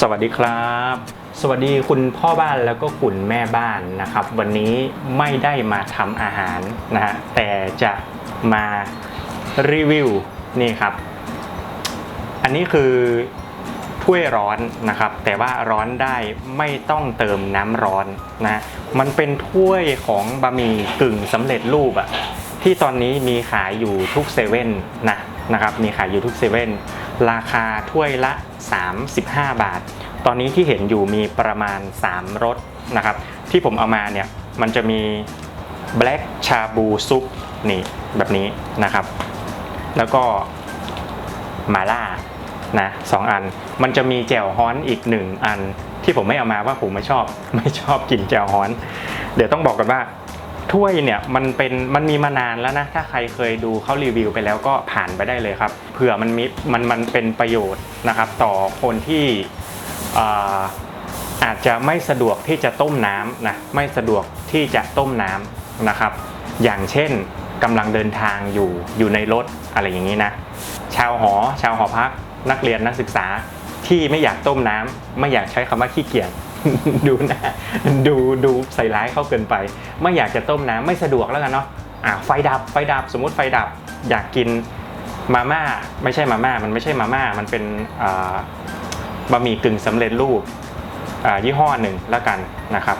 สวัสดีครับ สวัสดีคุณพ่อบ้านแล้วก็คุณแม่บ้านนะครับ วันนี้ไม่ได้มาทำอาหารนะฮะแต่จะมารีวิวนี่ครับ อันนี้คือถ้วยร้อนนะครับ แต่ว่าร้อนได้ไม่ต้องเติมน้ำร้อนนะมันเป็นถ้วยของบะหมี่กึ่งสำเร็จรูปอะที่ตอนนี้มีขายอยู่ทุกเซเว่นนะนะครับ มีขายอยู่ทุกเซเว่น ราคาถ้วยละ 35 บาท ตอนนี้ที่เห็นอยู่มีประมาณ 3รสนะครับ ที่ผมเอามาเนี่ยมันจะมี black ชาบูซุปนี่แบบนี้นะครับ แล้วก็มาล่านะสองอัน มันจะมีแจ่วฮ้อนอีกหนึ่งอัน ที่ผมไม่เอามาว่าผมไม่ชอบ ไม่ชอบกินแจ่วฮ้อน เดี๋ยวต้องบอกกันว่า ถ้วยเนี่ยมันเป็นมันมีมานานแล้วนะ ถ้าใครเคยดูเขารีวิวไปแล้วก็ผ่านไปได้เลยครับเผื่อมันมีมันมันเป็นประโยชน์นะครับ ต่อคนที่อาอาจจะไม่สะดวกที่จะต้มน้ำนะไม่สะดวกที่จะต้มน้ำนะครับ อย่างเช่นกำลังเดินทางอยู่อยู่ในรถอะไรอย่างนี้นะชาวหอ ชาวหอพักนักเรียนนักศึกษาที่ไม่อยากต้มน้ำไม่อยากใช้คำว่าขี้เกียจ ดูนะดูดูใส่ร้ายเขาเกินไป ไม่อยากจะต้มน้ำไม่สะดวกแล้วกันเนาะอะไฟดับไฟดับสมมติไฟดับอยากกินมาม่าไม่ใช่มาม่ามันไม่ใช่มาม่ามันเป็นบะหมี่กึ่งสำเร็จรูปยี่ห้อหนึ่งแล้วกันนะครับ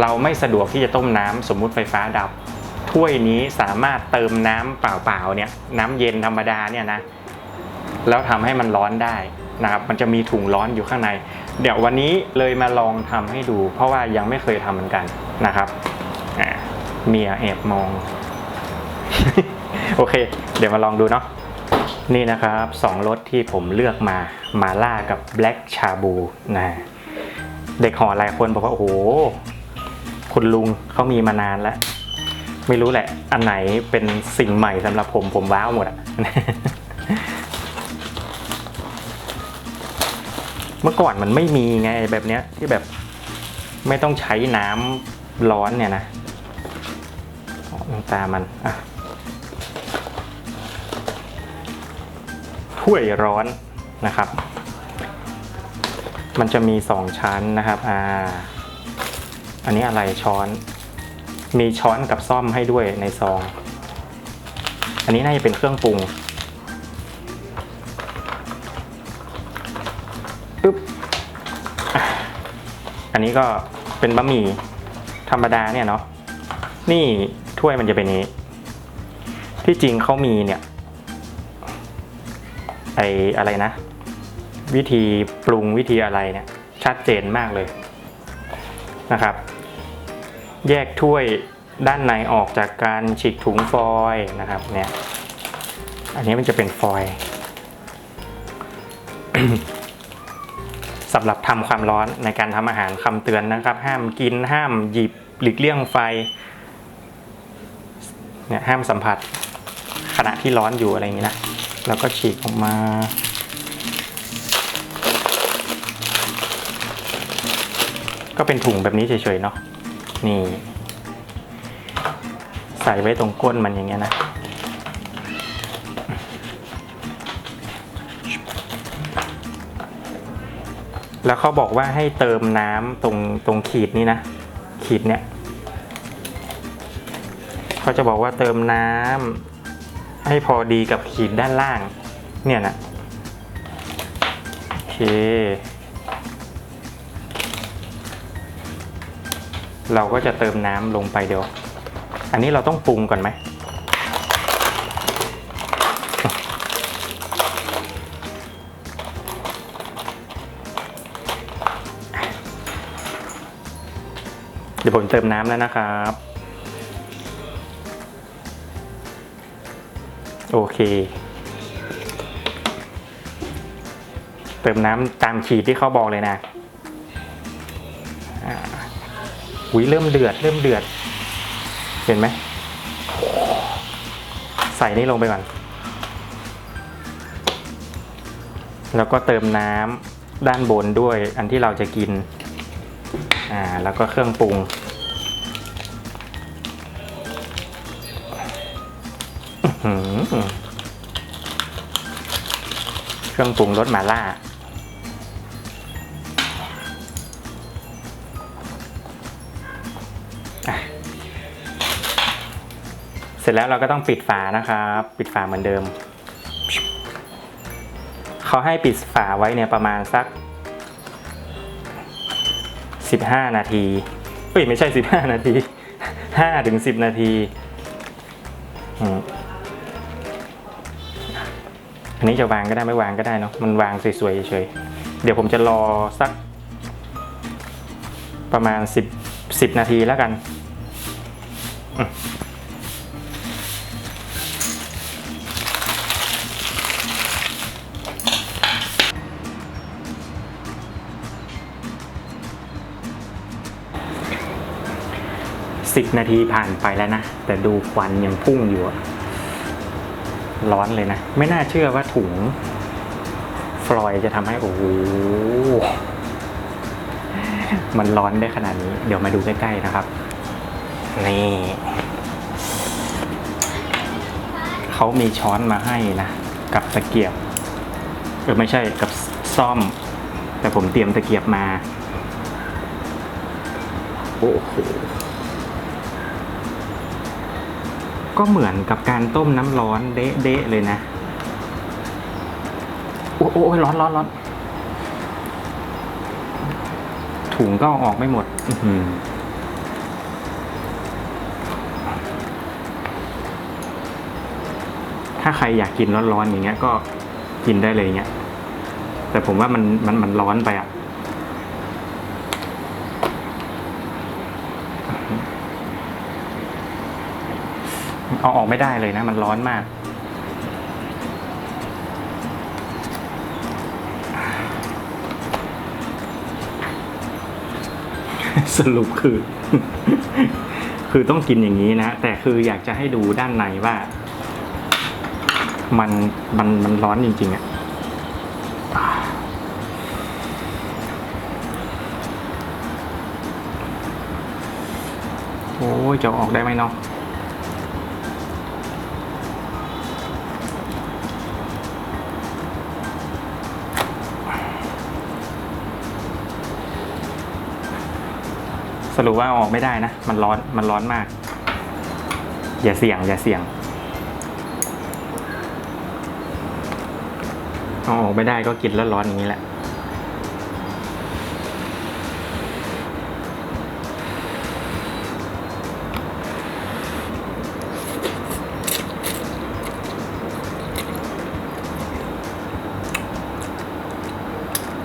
เราไม่สะดวกที่จะต้มน้ำสมมุติไฟฟ้าดับ ถ้วยนี้สามารถเติมน้ำเปล่าๆเนี่ยน้ำเย็นธรรมดาเนี่ยนะแล้วทำให้มันร้อนได้ นะครับมันจะมีถุงร้อนอยู่ข้างใน เดี๋ยววันนี้เลยมาลองทำให้ดู เพราะว่ายังไม่เคยทำเหมือนกันนะครับเมียแอบมอง โอเค เดี๋ยวมาลองดูเนาะนี่นะครับสองรสที่ผมเลือกมามาล่ากับ Black ชาบูนะเด็กหอหลายคนบอกว่า โอ้โห คุณลุงเขามีมานานแล้ว ไม่รู้แหละ อันไหนเป็นสิ่งใหม่สำหรับผมผมว้าวหมดอะ เมื่อก่อนมันไม่มีไงแบบเนี้ยที่แบบไม่ต้องใช้น้ำร้อนเนี่ยนะตามันอะถ้วยร้อนนะครับ มันจะมีสองชั้นนะครับ อ่า อันนี้อะไรช้อน มีช้อนกับซ่อมให้ด้วยในซอง อันนี้น่าจะเป็นเครื่องปรุง นนี้ก็เป็นบะหมี่ธรรมดาเนี่ยเนาะ นี่ถ้วยมันจะเป็นนี้ ที่จริงเขามีเนี่ยไออะไรนะ วิธีปรุงวิธีอะไรเนี่ย ชัดเจนมากเลยนะครับ แยกถ้วยด้านในออกจากการฉีกถุงฟอยล์นะครับเนี่ย อันนี้มันจะเป็นฟอยล์ำหรับทำความร้อนในการทำอาหารคำเตือนนะครับ ห้ามกินห้ามหยิบหลีกเลี่ยงไฟเนี่ยห้ามสัมผัสขณะที่ร้อนอยู่อะไรอย่างนี้นะแล้วก็ฉีกออกมาก็เป็นถุงแบบนี้เฉยๆเนาะนี่ ใส่ไว้ตรงก้นมันอย่างเงี้ยนะ แล้วเขาบอกว่าให้เติมน้ำตรงตรงขีดนี้นะ ขีดเนี่ยเขาจะบอกว่าเติมน้ำให้พอดีกับขีดด้านล่าง เนี่ยนะโอเคเราก็จะเติมน้ำลงไปเดี๋ยว อันนี้เราต้องปรุงก่อนไหม เดี๋ยวผมเติมน้ำแล้วนะครับ โอเค เติมน้ำตามขีดที่เขาบอกเลยนะอุ้ยเริ่มเดือด เริ่มเดือด เห็นไหม ใส่นี่ลงไปก่อน แล้วก็เติมน้ำด้านบนด้วยอันที่เราจะกิน่าแล้วก็เครื่องปรุง เครื่องปรุงรสมาล่า เสร็จแล้วเราก็ต้องปิดฝานะครับ ปิดฝาเหมือนเดิม เขาให้ปิดฝาไว้เนี่ยประมาณสัก 15 นาทีเอ้ยไม่ใช่ 15 นาที5ถึง10 นาทีอืมอันนี้จะวางก็ได้ไม่วางก็ได้เนาะมันวางสวยๆเฉยเดี๋ยวผมจะรอสัก ประมาณ 10 10 นาทีแล้วกัน สิบนาทีผ่านไปแล้วนะ แต่ดูควันยังพุ่งอยู่อะร้อนเลยนะ ไม่น่าเชื่อว่าถุง ฟลอยจะทำให้ โอ้โหมันร้อนได้ขนาดนี้ เดี๋ยวมาดูใกล้ๆนะครับ นี่ เขามีช้อนมาให้นะ กับตะเกียบ เออไม่ใช่กับซ่อม แต่ผมเตรียมตะเกียบมา โอ้โห ก็เหมือนกับการต้มน้ำร้อนเดะๆเลยนะ โอ้โอ้ยร้อนร้อนร้อนถุงก็ออกไม่หมด อืถ้าใครอยากกินร้อนๆอย่างเงี้ยก็กินได้เลยเงี้ย แต่ผมว่ามันมันมันร้อนไปอะ เอาออกไม่ได้เลยนะ มันร้อนมาก สรุปคือ คือต้องกินอย่างนี้นะ แต่คืออยากจะให้ดูด้านในว่า มันมันมันร้อนจริง ๆอะ่ะโอ้ยจะเอาออกได้ไหมเนาะ รุปว่าอออกไม่ได้นะ มันร้อน มันร้อนมาก อย่าเสี่ยง อย่าเสี่ยง เอาออกไม่ได้ก็กินแล้วร้อนอย่างนี้แหละ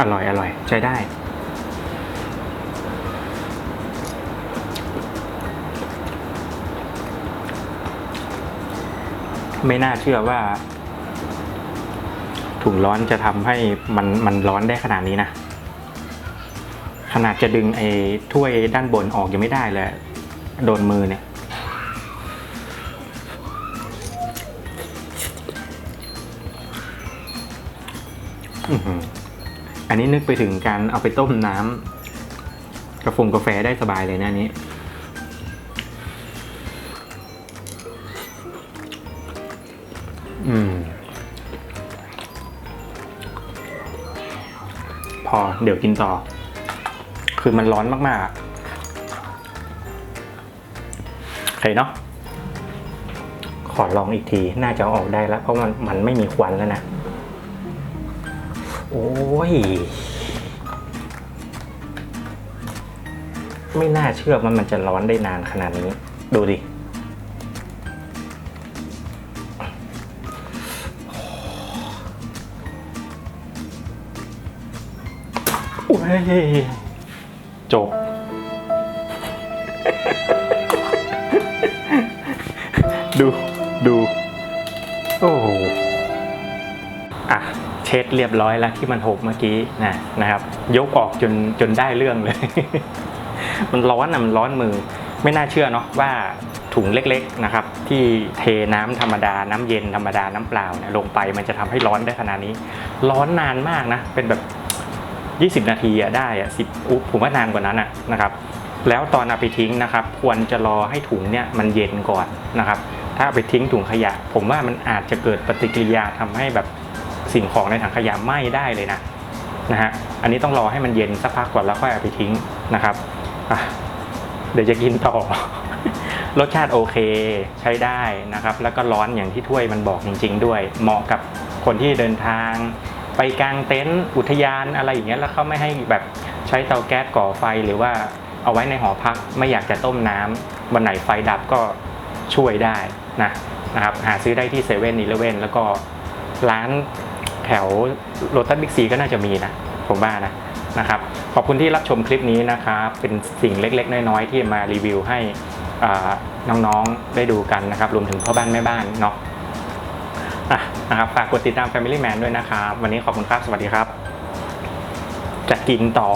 อร่อย อร่อย ใช้ได้ ไม่น่าเชื่อว่า ถุงร้อนจะทำให้มันมันร้อนได้ขนาดนี้นะ ขนาดจะดึงไอ้ถ้วยด้านบนออกยังไม่ได้เลย โดนมือเนี่ยอันนี้นึกไปถึงการเอาไปต้มน้ำกาแฟงกาแฟได้สบายเลยนะอัน อเดี๋ยวกินต่อ คือมันร้อนมากๆโอเคเนาะขอลองอีกที น่าจะอออกได้แล้ว เพราะมันมันไม่มีควันแล้วนะ โอ้ย ไม่น่าเชื่อว่ามันจะร้อนได้นานขนาดนี้ ดูดิ ยจบ ดูดู โอ้โหอะเช็ดเรียบร้อยแล้วที่มันหกเมื่อกี้นะนะครับ ยกออกจนจนได้เรื่องเลย มันร้อนอะมันร้อนมือ ไม่น่าเชื่อเนาะว่าถุงเล็กๆนะครับ ที่เทน้ำธรรมดาน้ำเย็นธรรมดาน้ำเปล่าเนี่ยลงไปมันจะทำให้ร้อนได้ขนาดนี้ ร้อนนานมากนะ เป็นแบบ 20 นาทีอะได้อะสิบอุ๊ยผมว่านานกว่านั้นนะครับ แล้วตอนเอาไปทิ้งนะครับ ควรจะรอให้ถุงเนี่ยมันเย็นก่อนนะครับ ถ้าไปทิ้งถุงขยะ ผมว่ามันอาจจะเกิดปฏิกิริยาทำให้แบบสิ่งของในถังขยะไหม้ได้เลยนะนะฮะอันนี้ต้องรอให้มันเย็นสักพักก่อนแล้วค่อยเอาไปทิ้งนะครับเดี๋ยวจะกินต่อ รสชาติโอเคใช้ได้นะครับ แล้วก็ร้อนอย่างที่ถ้วยมันบอกจริง ๆ ด้วย เหมาะกับคนที่เดินทาง ไปกลางเต็นท์อุทยานอะไรอย่างเงี้ยแล้วเขาไม่ให้แบบใช้เตาแก๊สก่อไฟหรือว่าเอาไว้ในหอพักไม่อยากจะต้มน้ำวันไหนไฟดับก็ช่วยได้นะนะครับหาซื้อได้ที่เซเว่นอีเลเว่นแล้วก็ร้านแถวโรตัสบิ๊กซีก็น่าจะมีนะ ผมว่านะนะครับขอบคุณที่รับชมคลิปนี้นะครับเป็นสิ่งเล็กๆ น้อยๆ ที่มารีวิวให้น้องๆได้ดูกันนะครับรวมถึงพ่อบ้านแม่บ้านเนาะ อะนะครับฝากกดติดตาม Family Man ด้วยนะครับ วันนี้ขอบคุณครับ สวัสดีครับ จะกินต่อ